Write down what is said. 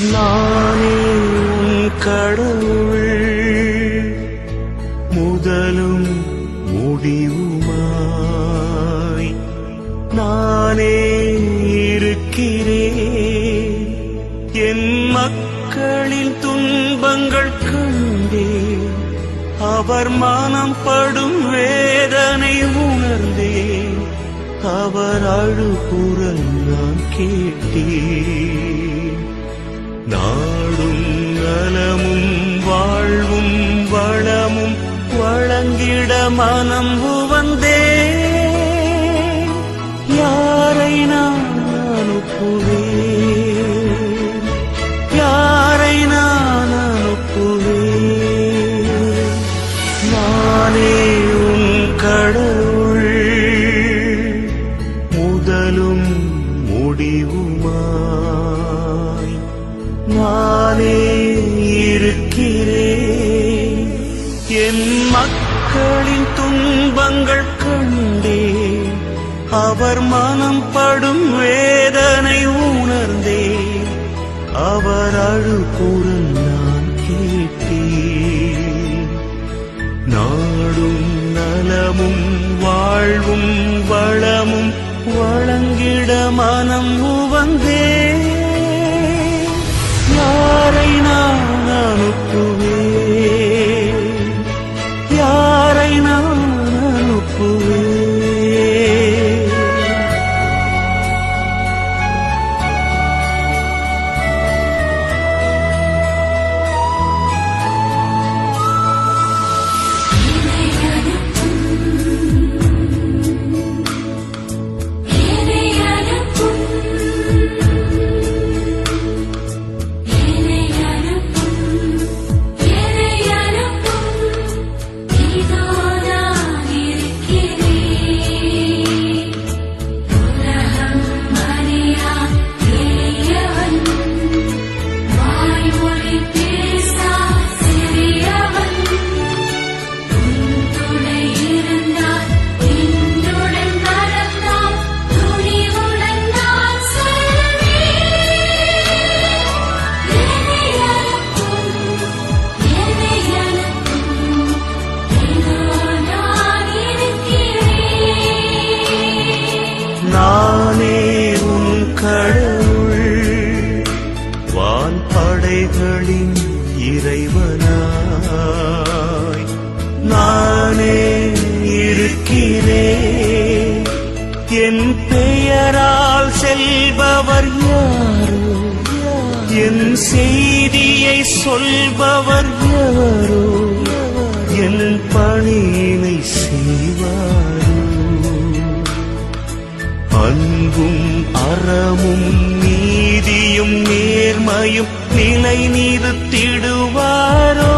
நானே உன் கடவுள். முதலும் முடிவுமாய் நானே இருக்கிறேன். என் மக்களின் துன்பங்கள் கண்டே அவர் மனம் படும் வேதனை உணர்ந்தேன். அவர் அழுகுரல் நான் கேட்டேன். நாடும் நலமும் வாழ்வும் வளமும் வழங்கிட மனம் உவந்தே. யாரை நான் அனுப்புவேன்? மக்களின் துன்பங்கள் கண்டே அவர் மனம் படும் வேதனை உணர்ந்தே அவர் அழுகுரல் நான் கேட்டேன். நாடும் நலமும் வாழ்வும் வளமும் வழங்கிட மனம் உவந்தே. யாரை நான் அனுப்பு படைகளின் இறைவனாய் நானே இருக்கிறேன் என் பெயரால் செல்பவர் யாரோ? என் செய்தியை சொல்பவர் யாரோ? என் பணியினை செய்வாரோ? அன்பும் அறமும் நீ நீதியும் நேர்மையும் நிலை நிறுத்திடுவாரோ